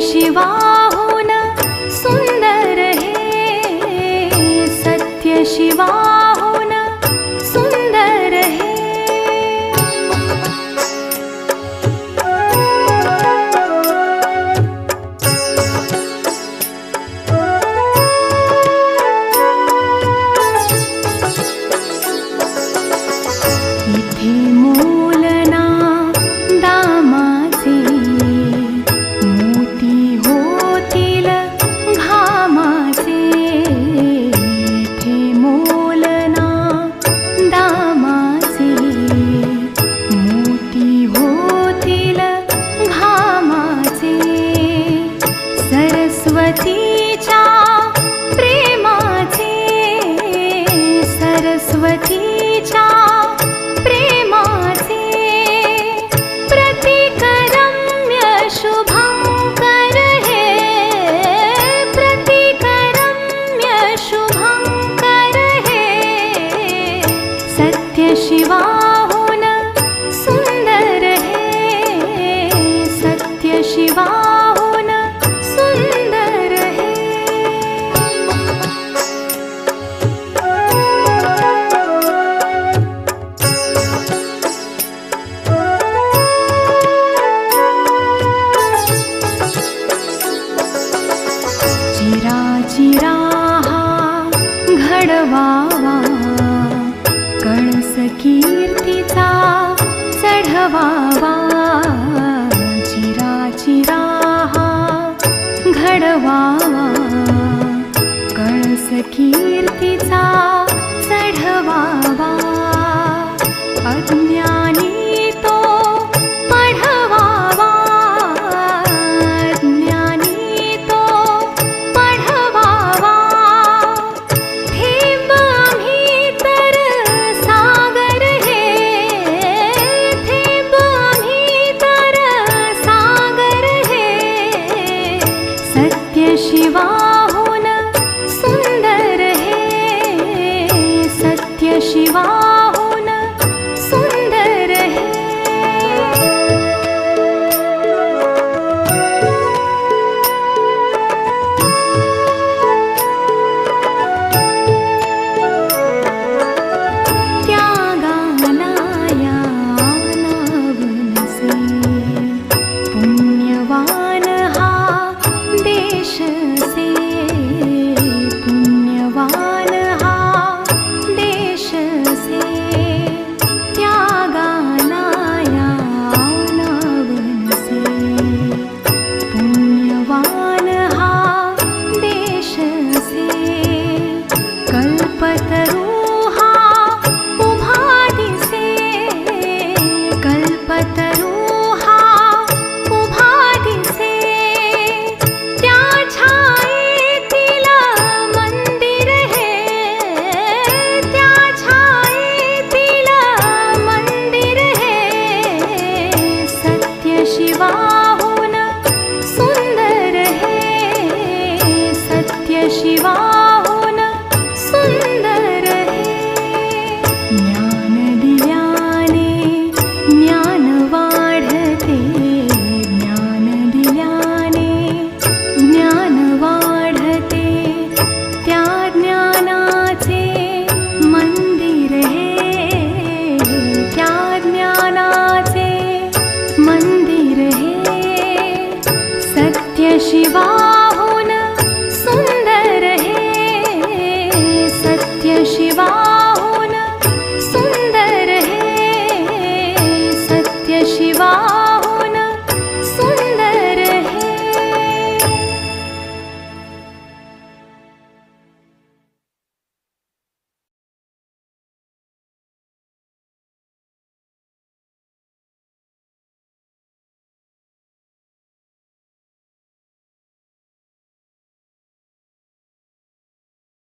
शिवा सुन्दर सत्य शिवा शिवा कीर्तीचा चढवावा. अज्ञानी तो पढवावा. ज्ञानी तो पढवावा. हे आम्ही तर सागर हे. हे आम्ही तर सागर हे. सत्य शिवा शिवा